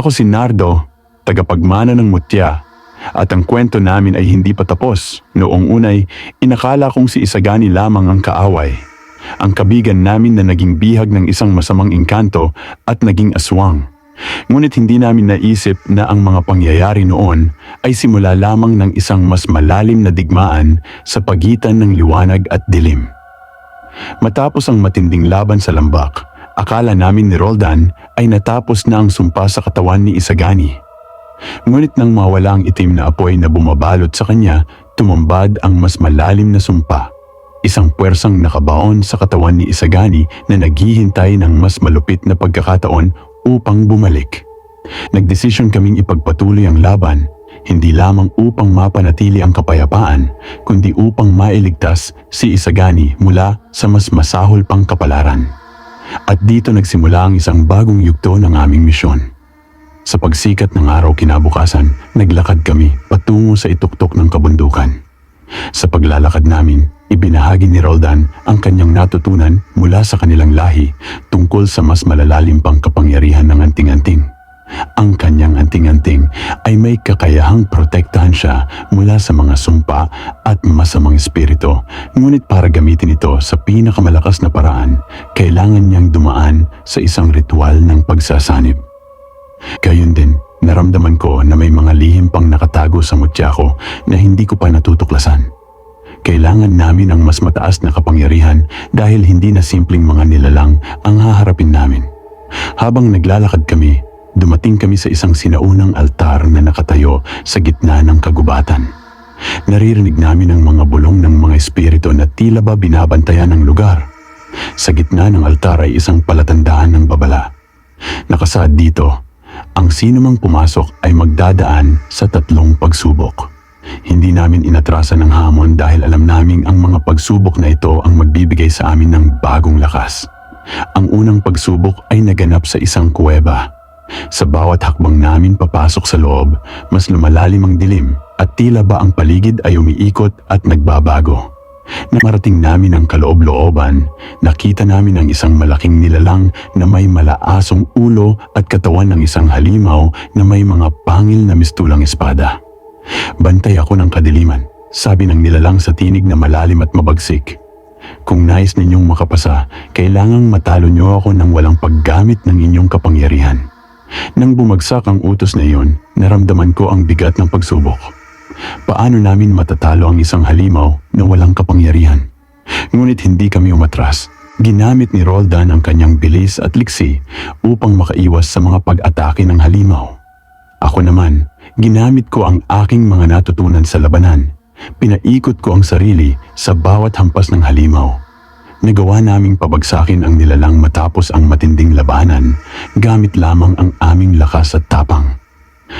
Ako si Nardo, tagapagmana ng mutya. At ang kwento namin ay hindi pa tapos. Noong unay, inakala kong si Isagani lamang ang kaaway. Ang kabigan namin na naging bihag ng isang masamang engkanto at naging aswang. Ngunit hindi namin naisip na ang mga pangyayari noon ay simula lamang ng isang mas malalim na digmaan sa pagitan ng liwanag at dilim. Matapos ang matinding laban sa lambak, akala namin ni Roldan ay natapos na ang sumpa sa katawan ni Isagani. Ngunit nang mawala ang itim na apoy na bumabalot sa kanya, tumambad ang mas malalim na sumpa. Isang puwersang nakabaon sa katawan ni Isagani na naghihintay ng mas malupit na pagkakataon upang bumalik. Nagdesisyon kaming ipagpatuloy ang laban, hindi lamang upang mapanatili ang kapayapaan, kundi upang mailigtas si Isagani mula sa mas masahol pang kapalaran. At dito nagsimula ang isang bagong yugto ng aming misyon. Sa pagsikat ng araw kinabukasan, naglakad kami patungo sa ituktok ng kabundukan. Sa paglalakad namin, ibinahagi ni Roldan ang kanyang natutunan mula sa kanilang lahi tungkol sa mas malalalim pang kapangyarihan ng anting-anting. Ang kanyang anting-anting ay may kakayahang protektahan siya mula sa mga sumpa at masamang espiritu. Ngunit para gamitin ito sa pinakamalakas na paraan, kailangan niyang dumaan sa isang ritual ng pagsasanib. Gayun din, naramdaman ko na may mga lihim pang nakatago sa mutya ko na hindi ko pa natutuklasan. Kailangan namin ang mas mataas na kapangyarihan dahil hindi na simpleng mga nilalang ang haharapin namin. Habang naglalakad kami, dumating kami sa isang sinaunang altar na nakatayo sa gitna ng kagubatan. Naririnig namin ang mga bulong ng mga espiritu na tila ba binabantayan ng lugar. Sa gitna ng altar ay isang palatandaan ng babala. Nakasaad dito, ang sinumang pumasok ay magdadaan sa tatlong pagsubok. Hindi namin inatrasan ng hamon dahil alam naming ang mga pagsubok na ito ang magbibigay sa amin ng bagong lakas. Ang unang pagsubok ay naganap sa isang kuweba. Sa bawat hakbang namin papasok sa loob, mas lumalalim ang dilim at tila ba ang paligid ay umiikot at nagbabago. Nang marating namin ang kaloob-looban, nakita namin ang isang malaking nilalang na may malaasong ulo at katawan ng isang halimaw na may mga pangil na mistulang espada. Bantay ako ng kadiliman, sabi ng nilalang sa tinig na malalim at mabagsik. Kung nais ninyong makapasa, kailangang matalo niyo ako ng walang paggamit ng inyong kapangyarihan. Nang bumagsak ang utos na iyon, naramdaman ko ang bigat ng pagsubok. Paano namin matatalo ang isang halimaw na walang kapangyarihan? Ngunit hindi kami umatras. Ginamit ni Roldan ang kanyang bilis at liksi upang makaiwas sa mga pag-atake ng halimaw. Ako naman, ginamit ko ang aking mga natutunan sa labanan. Pinaikot ko ang sarili sa bawat hampas ng halimaw. Nagawa naming pabagsakin ang nilalang matapos ang matinding labanan gamit lamang ang aming lakas at tapang.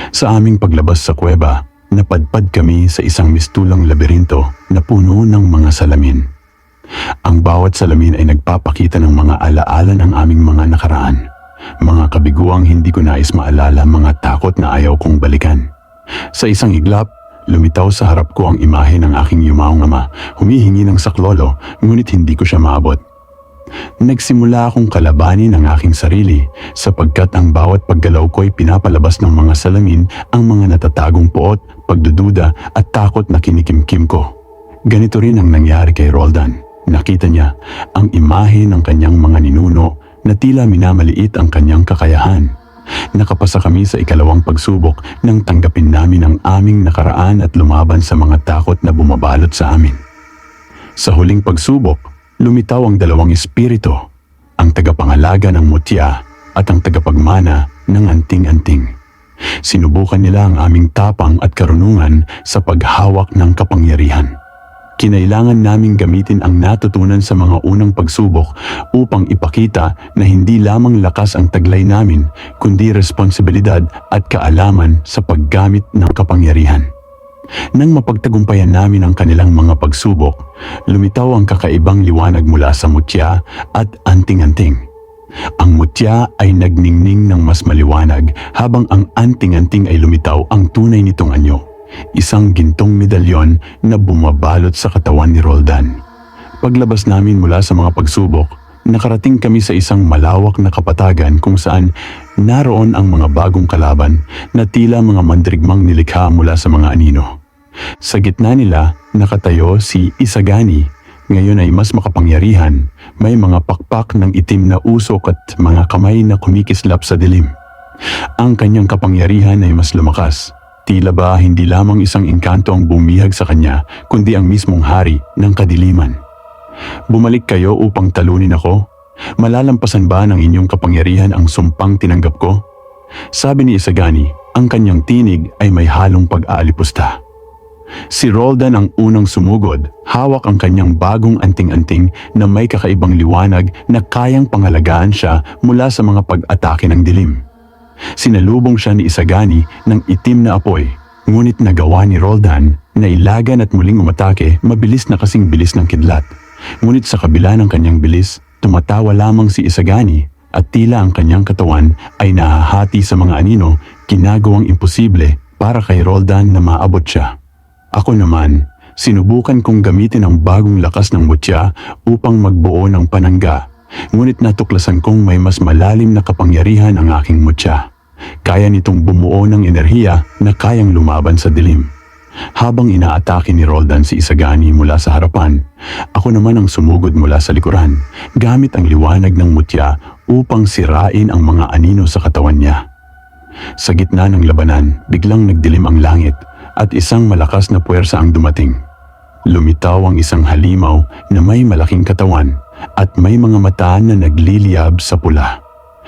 Sa aming paglabas sa kuweba, napadpad kami sa isang mistulang labirinto na puno ng mga salamin. Ang bawat salamin ay nagpapakita ng mga alaala ng aming mga nakaraan. Mga kabiguang hindi ko nais maalala mga takot na ayaw kong balikan. Sa isang iglap, lumitaw sa harap ko ang imahe ng aking yumaong ama, humihingi ng saklolo, ngunit hindi ko siya maabot. Nagsimula akong kalabanin ang aking sarili sapagkat ang bawat paggalaw ko ay pinapalabas ng mga salamin ang mga natatagong poot, pagdududa at takot na kinikimkim ko. Ganito rin ang nangyari kay Roldan. Nakita niya ang imahe ng kanyang mga ninuno na tila minamaliit ang kanyang kakayahan. Nakapasa kami sa ikalawang pagsubok nang tanggapin namin ang aming nakaraan at lumaban sa mga takot na bumabalot sa amin. Sa huling pagsubok, lumitaw ang dalawang espiritu, ang tagapangalaga ng mutya at ang tagapagmana ng anting-anting. Sinubukan nila ang aming tapang at karunungan sa paghawak ng kapangyarihan. Kinailangan naming gamitin ang natutunan sa mga unang pagsubok upang ipakita na hindi lamang lakas ang taglay namin, kundi responsibilidad at kaalaman sa paggamit ng kapangyarihan. Nang mapagtagumpayan namin ang kanilang mga pagsubok, lumitaw ang kakaibang liwanag mula sa mutya at anting-anting. Ang mutya ay nagningning ng mas maliwanag habang ang anting-anting ay lumitaw ang tunay nitong anyo. Isang gintong medalyon na bumabalot sa katawan ni Roldan. Paglabas namin mula sa mga pagsubok, nakarating kami sa isang malawak na kapatagan kung saan naroon ang mga bagong kalaban na tila mga mandrigmang nilikha mula sa mga anino. Sa gitna nila, nakatayo si Isagani. Ngayon ay mas makapangyarihan, may mga pakpak ng itim na usok at mga kamay na kumikislap sa dilim. Ang kanyang kapangyarihan ay mas lumakas. Tila ba hindi lamang isang engkanto ang bumihag sa kanya, kundi ang mismong hari ng kadiliman. Bumalik kayo upang talunin ako? Malalampasan ba ng inyong kapangyarihan ang sumpang tinanggap ko? Sabi ni Isagani, ang kanyang tinig ay may halong pag-aalipusta. Si Roldan ang unang sumugod, hawak ang kanyang bagong anting-anting na may kakaibang liwanag na kayang pangalagaan siya mula sa mga pag-atake ng dilim. Sinalubong siya ni Isagani ng itim na apoy, ngunit nagawa ni Roldan na ilagan at muling umatake mabilis na kasing bilis ng kidlat. Ngunit sa kabila ng kanyang bilis, tumatawa lamang si Isagani at tila ang kanyang katawan ay nahahati sa mga anino, ginagawang imposible para kay Roldan na maabot siya. Ako naman, sinubukan kong gamitin ang bagong lakas ng mutya upang magbuo ng panangga. Ngunit natuklasan kong may mas malalim na kapangyarihan ang aking mutya. Kaya nitong bumuo ng enerhiya na kayang lumaban sa dilim. Habang inaatake ni Roldan si Isagani mula sa harapan, ako naman ang sumugod mula sa likuran gamit ang liwanag ng mutya upang sirain ang mga anino sa katawan niya. Sa gitna ng labanan, biglang nagdilim ang langit at isang malakas na puwersa ang dumating. Lumitaw ang isang halimaw na may malaking katawan at may mga mata na nagliliyab sa pula.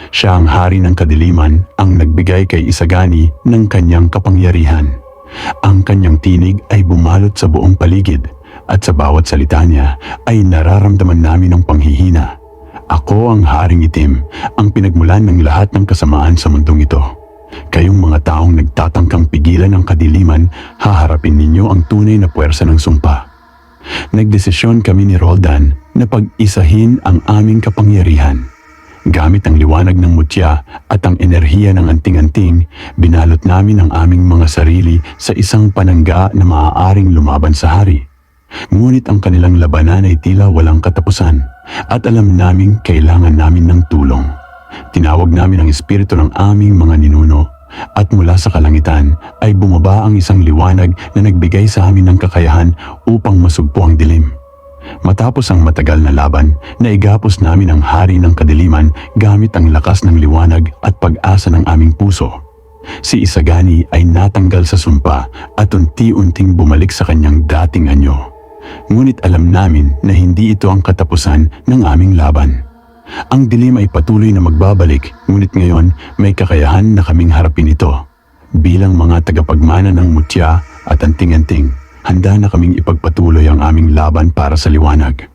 Siya ang hari ng kadiliman ang nagbigay kay Isagani ng kanyang kapangyarihan. Ang kanyang tinig ay bumalot sa buong paligid at sa bawat salita niya ay nararamdaman namin ang panghihina. Ako ang haring itim, ang pinagmulan ng lahat ng kasamaan sa mundong ito. Kayong mga taong nagtatangkang pigilan ang kadiliman, haharapin ninyo ang tunay na puwersa ng sumpa. Nagdesisyon kami ni Roldan na pag-isahin ang aming kapangyarihan. Gamit ang liwanag ng mutya at ang enerhiya ng anting-anting, binalot namin ang aming mga sarili sa isang panangga na maaaring lumaban sa hari. Ngunit ang kanilang labanan ay tila walang katapusan at alam naming kailangan namin ng tulong. Tinawag namin ang espiritu ng aming mga ninuno at mula sa kalangitan ay bumaba ang isang liwanag na nagbigay sa amin ng kakayahan upang masugpo ang dilim. Matapos ang matagal na laban, naigapos namin ang hari ng kadiliman gamit ang lakas ng liwanag at pag-asa ng aming puso. Si Isagani ay natanggal sa sumpa at unti-unting bumalik sa kanyang dating anyo. Ngunit alam namin na hindi ito ang katapusan ng aming laban. Ang dilim ay patuloy na magbabalik, ngunit ngayon may kakayahan na kaming harapin ito. Bilang mga tagapagmana ng mutya at anting-anting, handa na kaming ipagpatuloy ang aming laban para sa liwanag.